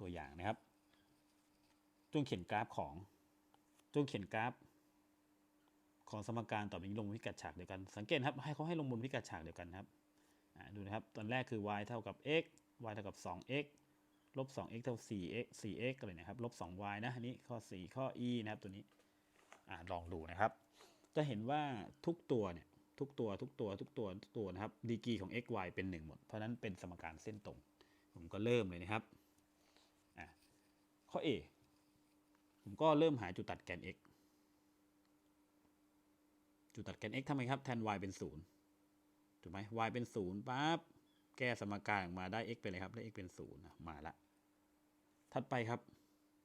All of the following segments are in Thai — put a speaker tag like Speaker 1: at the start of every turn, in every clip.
Speaker 1: ตัวอย่างนะครับ จงเขียนกราฟของ จงเขียนกราฟ ของสมการต่อไปนี้ลงบนพิกัดฉากเดียวกัน สังเกตครับ ให้เขาให้ลงบนพิกัดฉากเดียวกันครับดูนะครับ ตอนแรกคือ y เท่ากับ x y เท่ากับ 2x ลบ 2x เท่า 4x 4x กันเลยนะครับลบ 2y นะอันนี้ข้อ 4 ข้อ e นะครับตัวนี้อลองดูนะครับ จะเห็นว่าทุกตัวเนี่ยทุกตัวทุกตัวทุกตัวทุกตัวนะครับดีกรีของ x y เป็น 1 หมด เพราะนั้นเป็นสมการเส้นตรง ผมก็เริ่มเลยนะครับ ข้อ a ผมก็เริ่มหาจุดตัดแกน x จุดตัดแกน x ทำไมครับ แทน y เป็น 0 ถูกไหม y เป็น 0ปั๊บ แก้สมการออกมาได้ x ไปเลยครับ ได้ x เป็น0นะมาละ ถัดไปครับ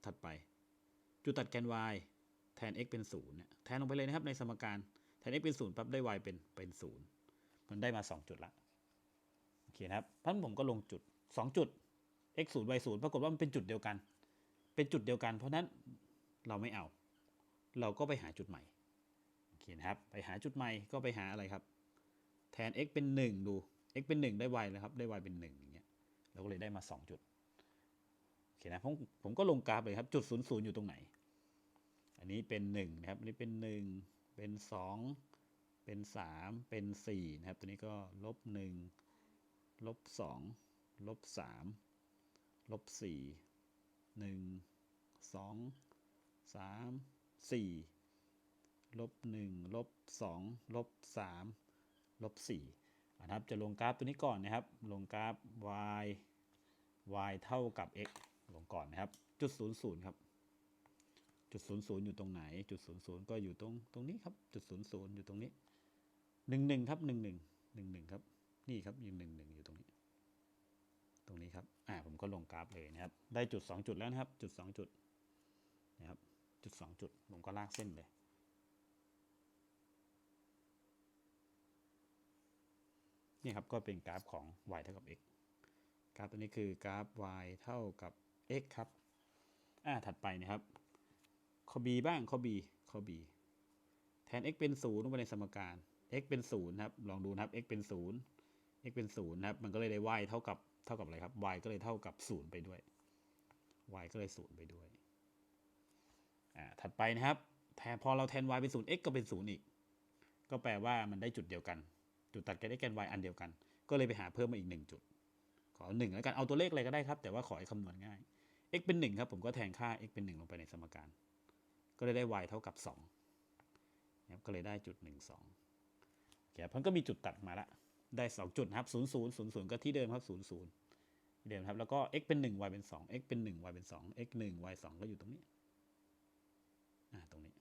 Speaker 1: ถัดไป จุดตัดแกน y แทน x เป็น0เนี่ย แทนลงไปเลยนะครับในสมการ แทน x เป็น0ปั๊บ ได้ y เป็น เป็น 0 มันได้มา 2 จุดละ โอเคนะครับพันผมก็ลงจุด 2 จุด x 0 y 0ปรากฏว่ามันเป็นจุดเดียวกัน เป็นจุดเดียวกัน เพราะนั้นเราไม่เอา เราก็ไปหาจุดใหม่โอเคนะครับ ไปหาจุดใหม่ก็ไปหาอะไรครับ แทน x เป็น 1 ดู x เป็น 1 ได้ y แล้วครับได้ y เป็น1อย่างเงี้ยเราก็เลยได้มา 2 จุดโอเคนะผมผมก็ลงกราฟเลยครับจุด 0 0 อยู่ตรงไหน อันนี้เป็น1นะครับอันนี้เป็น 1 เป็น 2 เป็น 3 เป็น4นะครับตัวนี้ก็ลบ1ลบ2ลบ3ลบ4 1 2 3 4ลบหนึ่งลบสองลบสามลบสี่นะครับจะลงกราฟตัวนี้ก่อนนะครับ ลงกราฟ y y เท่ากับ x ลงก่อนนะครับ จุดศูนย์ศูนย์ครับ จุดศูนย์ศูนย์อยู่ตรงไหน จุดศูนย์ศูนย์ก็อยู่ตรงตรงนี้ครับ จุดศูนย์ศูนย์อยู่ตรงนี้หนึ่งหนึ่งครับหนึ่งหนึ่งหนึ่งหนึ่งครับ นี่ครับอยู่หนึ่งหนึ่งอยู่ตรงนี้ รงนี้ครับ อ่า ผมก็ลงกราฟเลยนะครับ ได้จุดสองจุดแล้วนะครับ จุดสองจุด นะครับ จุดสองจุด ผมก็ลากเส้นเลย นี่ครับ ก็เป็นกราฟของ y เท่ากับ x กราฟตัวนี้คือกราฟ y เท่ากับ x ครับ อ่า ถัดไปนะครับข้อ b บ้างข้อ b ข้อ b แทน x เป็น0ลงไปในสมการ x เป็น0ครับ ลองดูนะครับ x เป็น0 x เป็น0นะครับ มันก็เลยได้ y เท่ากับ เท่ากับอะไรครับ y ก็เลยเท่ากับ 0 ไปด้วย y ก็เลย 0 ไปด้วย อ่า ถัดไปนะครับ แทนพอเราแทน y เป็น 0 x ก็เป็น 0 อีก ก็แปลว่ามันได้จุดเดียวกัน จุดตัดแกน x แกน y อันเดียวกัน ก็เลยไปหาเพิ่มมาอีก 1 จุด ขอ 1 แล้วกัน เอาตัวเลขอะไรก็ได้ครับ แต่ว่าขอให้คำนวณง่าย x เป็น 1 ครับ ผมก็แทนค่า x เป็น 1 ลงไปในสมการ ก็เลยได้ y เท่ากับ2นะครับ ก็เลยได้จุด 1 2โอเคพันก็มีจุดตัดมาละ ได้ 2 จุดครับ 0 0 0 0 ก็ที่เดิมครับ 0 0 เดิมครับ แล้วก็ x เป็น 1 y เป็น 2 x เป็น 1 y เป็น 2 x 1 y 2 ก็อยู่ตรงนี้ อ่า ตรงนี้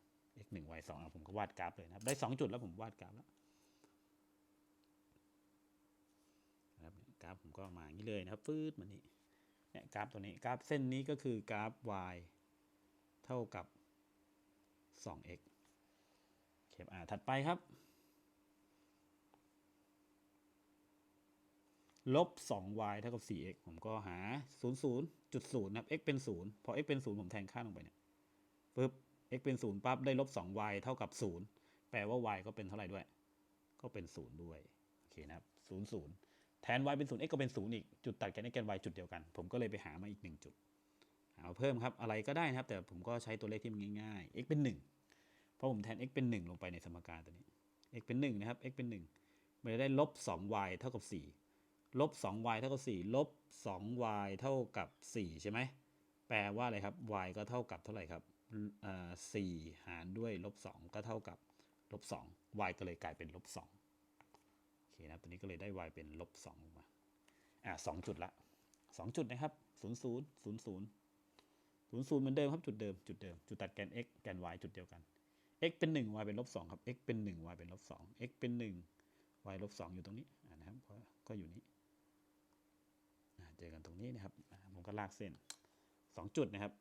Speaker 1: x 1 y 2อะผมก็วาดกราฟเลยนะครับ ได้ 2 จุดแล้วผมวาดกราฟแล้วนะครับกราฟผมก็มาอย่างนี้เลยนะครับ ฟืดมานี่เนี่ยกราฟตัวนี้ กราฟเส้นนี้ก็คือกราฟ y เท่ากับ 2x เคปอ่าถัดไปครับ ลบ 2y เท่ากับ 4x ผมก็หา 0 0จุด0นครับ x เป็น 0 พอ x เป็น 0 ผมแทนค่าลงไปเนี่ยปึ๊บ x เป็น 0ปั๊บได้ลบ 2y เท่ากับ 0 แปลว่า y ก็เป็นเท่าไหร่ด้วย ก็เป็น 0 ด้วย โอเคนะครับ 0 0 แทน y เป็น 0 x ก็เป็น 0 อีก จุดตัดกันแกน y จุดเดียวกัน ผมก็เลยไปหามาอีก 1 จุด หาเพิ่มครับ อะไรก็ได้นะครับ แต่ผมก็ใช้ตัวเลขที่มันง่ายๆ x เป็น 1 เพราะผมแทน x เป็น 1 ลงไปในสมการตัวนี้ x เป็น 1 นะครับ x เป็น 1 มันจะได้ลบ 2y เท่ากับ 4 ลบ 2y เท่ากับ4ลบ 2y เท่ากับ 4 ใช่ไหม แปลว่าอะไรครับ y ก็เท่ากับเท่าไหร่ครับอ่า4หารด้วยลบ 2 ก็เท่ากับลบ 2 y ก็เลยกลายเป็นลบ2โอเคนะครับตัวนี้ก็เลยได้ y เป็นลบ2ลงมา อ่าสองจุดละสองจุดนะครับศูนย์ศูนย์ศูนย์ศูนย์ศูนย์ศูนย์เหมือนเดิมครับ จุดเดิม จุดเดิม จุดตัดแกน x แกน y จุดเดียวกัน x เป็น 1 y เป็นลบ2ครับ x เป็น 1 y เป็นลบ2 x เป็น 1 y ลบ2อยู่ตรงนี้นะครับ ก็อยู่นี้ เจอกันตรงนี้นะครับ ผมก็ลากเส้นสองจุดนะครับ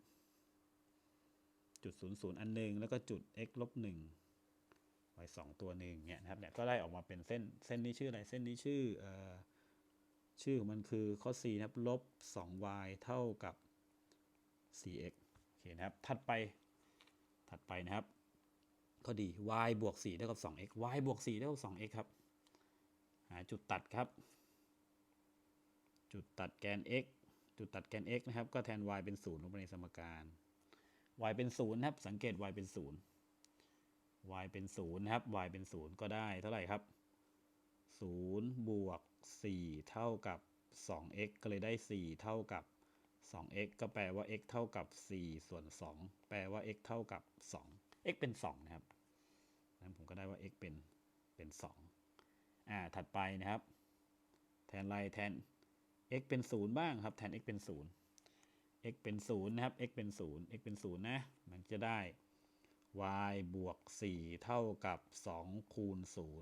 Speaker 1: จุดศูนย์ศูนย์อันหนึ่งแล้วก็จุด x ลบหนึ่ง y สองตัวหนึ่งเนี่ยนะครับเนี่ยก็ได้ออกมาเป็นเส้นเส้นนี้ชื่ออะไรเส้นนี้ชื่อเอ่อชื่อของมันคือข้อ4นะครับลบ 2y เท่ากับ 4x โอเคนะครับ ถัดไปถัดไปนะครับข้อดี y บวก4เท่ากับ 2x y บวก4เท่ากับ 2x ครับ หาจุดตัดครับ จุดตัดแกน x จุดตัดแกน x นะครับ ก็แทน y เป็นศูนย์ลงไปในสมการ y เป็นศูนย์นะครับ สังเกต y เป็นศูนย์ y เป็นศูนย์นะครับ y เป็นศูนย์ก็ได้เท่าไหร่ครับศูนย์บวกสี่เท่ากับ 2x ก็เลยได้ 4 เท่ากับ 2x ก็แปลว่า x เท่ากับ 4 ส่วน 2 แปลว่า x เท่ากับ 2 x เป็น 2 นะครับนั้นผมก็ได้ว่า x เป็น เป็น 2 อ่า ถัดไปนะครับ แทนอะไรแทน x เป็น 0 บ้างครับ แทน x เป็น 0 x เป็น 0 นะครับ x เป็น 0 x เป็น 0 นะ มันจะได้ y บวก 4 เท่ากับ 2 คูณ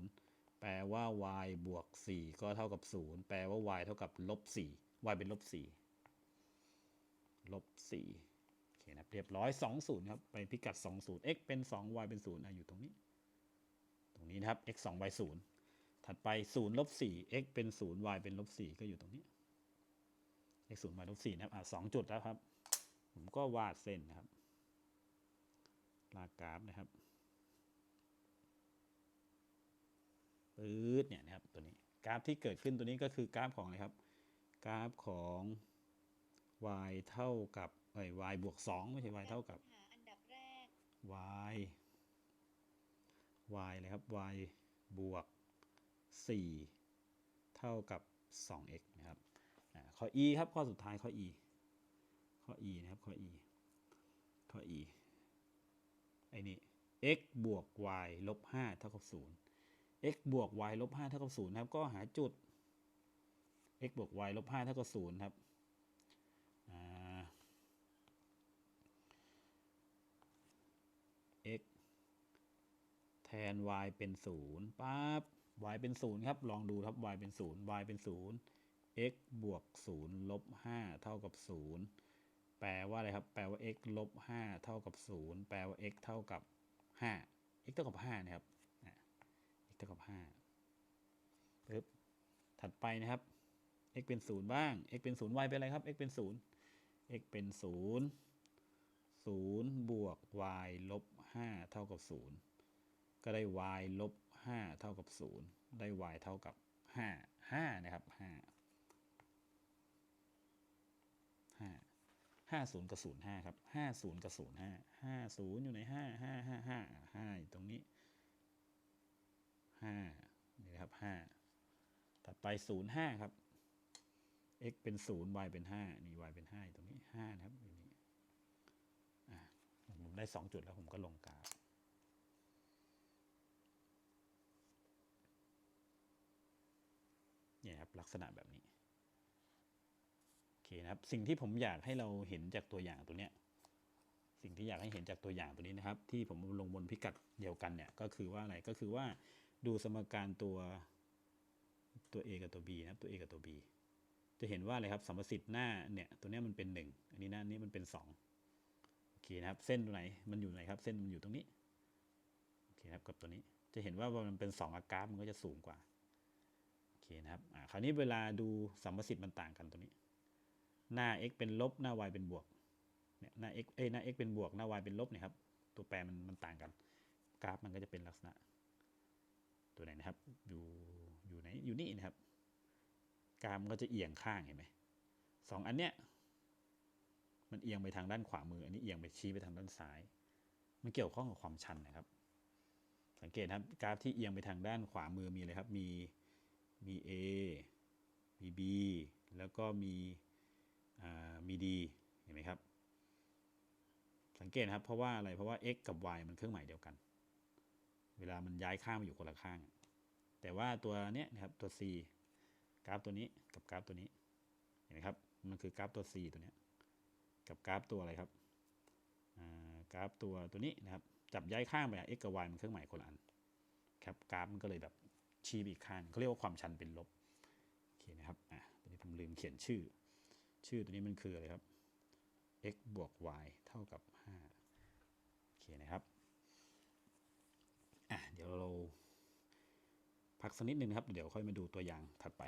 Speaker 1: 0 แปลว่า y บวก 4 ก็เท่ากับ 0 แปลว่า y เท่ากับลบ 4 y เป็นลบ 4 ลบ 4 โอเคนะ เรียบร้อย 20 ครับ ไปพิกัด 20 x เป็น 2 y เป็น 0อะอยู่ตรงนี้ ตรงนี้นะครับ x 2 y 0 ถัดไป 0 ลบ 4 x เป็น 0 y เป็นลบ 4 ก็อยู่ตรงนี้ x 0 y ลบ4นะครับอะ2จุดแล้วครับ ผมก็วาดเส้นนะครับลากกราฟนะครับปื๊ดเนี่ยนะครับตัวนี้กราฟที่เกิดขึ้นตัวนี้ก็คือกราฟของอะไรครับ กราฟของ y เท่ากับเอ้ย y บวก2ไม่ใช่ y เท่ากับ
Speaker 2: หาอันดับแรก
Speaker 1: y y เลยครับ y บวก 4 เท่ากับ 2x นะครับอ่า ข้อ e ครับข้อสุดท้ายข้อ e ข้อ e นะครับข้อ e ข้อ e ไอ้นี่ x บวก y ลบ5เท่ากับ0 x บวก y ลบ5เท่ากับ0นะครับ ก็หาจุด x บวก y ลบ5เท่ากับ0ครับอ่า x แทน y เป็น 0ปั๊บ y เป็น 0 ครับ ลองดูครับ y เป็น 0 y เป็น 0 x บวก0ลบ5เท่ากับ 0 แปลว่าอะไรครับ แปลว่า x ลบ5เท่ากับ 0 แปลว่า x เท่ากับ 5 x เท่ากับ5นะครับ x เท่ากับ5ปึ๊บ ถัดไปนะครับ x เป็น 0 บ้าง x เป็น 0 y เป็นอะไรครับ x เป็น 0 x เป็น 0 0 บวก y ลบ5เท่ากับ 0 ก็ได้ y ลบ5เท่ากับ 0 ได้ y เท่ากับ 5 5 นะครับ 5 50 กับ 05 ครับ 50 กับ 05 50 อยู่ใน 5 5 5 5 5อยู่ตรงนี้ 5 นี่ครับ 5 ถัดไป 05 ครับ x เป็น 0 y เป็น 5 นี่ y เป็น 5 อยู่ตรงนี้ 5 นะครับอยู่นี่ผมได้ 2 จุดแล้วผมก็ลงกราฟเนี่ยครับลักษณะแบบนี้ เคนะครับ สิ่งที่ผมอยากให้เราเห็นจากตัวอย่างตัวเนี้ย สิ่งที่อยากให้เห็นจากตัวอย่างตัวนี้นะครับ ที่ผมลงบนพิกัดเดียวกันเนี่ยก็คือว่าอะไรก็คือว่าดูสมการตัวตัว a กับตัว b นะครับตัว a กับตัว b จะเห็นว่าอะไรครับสัมประสิทธิ์หน้าเนี่ยตัวนี้มันเป็น 1 อันนี้หน้านี้มันเป็น2โอเคนะครับเส้นตัวไหนมันอยู่ไหนครับ เส้นมันอยู่ตรงนี้โอเคครับกับตัวนี้จะเห็นว่ามันเป็น2อากราฟมันก็จะสูงกว่าโอเคนะครับอ่าคราวนี้เวลาดูสัมประสิทธิ์มันต่างกันตัวนี้ หน้า x เป็นลบหน้า y เป็นบวกเนี่ยหน้า x เอ้ยหน้า x เป็นบวกหน้า y เป็นลบเนี่ยครับตัวแปรมันมันต่างกัน กราฟมันก็จะเป็นลักษณะ ตัวไหนนะครับ อยู่อยู่ไหนอยู่นี่นะครับ กราฟมันก็จะเอียงข้างเห็นไหมสองอันเนี้ยมันเอียงไปทางด้านขวามือ อันนี้เอียงไปชี้ไปทางด้านซ้าย มันเกี่ยวข้องกับความชันนะครับ สังเกตครับกราฟที่เอียงไปทางด้านขวามือมีอะไรครับ มีมี A มี B แล้วก็มี มี D เห็นไหมครับ สังเกตนะครับ เพราะว่าอะไรเพราะว่า x กับ y มันเครื่องหมายเดียวกัน เวลามันย้ายข้างมาอยู่คนละข้าง แต่ว่าตัวเนี้ยนะครับตัว c กราฟตัวนี้กับกราฟตัวนี้เห็นไหมครับมันคือกราฟตัว c ตัวเนี้ยกับกราฟตัวอะไรครับกราฟตัวตัวนี้นะครับจับย้ายข้างไป x กับ y มันเครื่องหมายคนละอันครับกราฟมันก็เลยแบบชี้ไปอีกข้างเขาเรียกว่าความชันเป็นลบโอเคนะครับอะตัวนี้ผมลืมเขียนชื่อ ชื่อตัวนี้มันคืออะไรครับ x บวก y เท่ากับ 5 โอเคนะครับ อะ เดี๋ยวเราพักสักนิดนึงครับ เดี๋ยวค่อยมาดูตัวอย่างถัดไป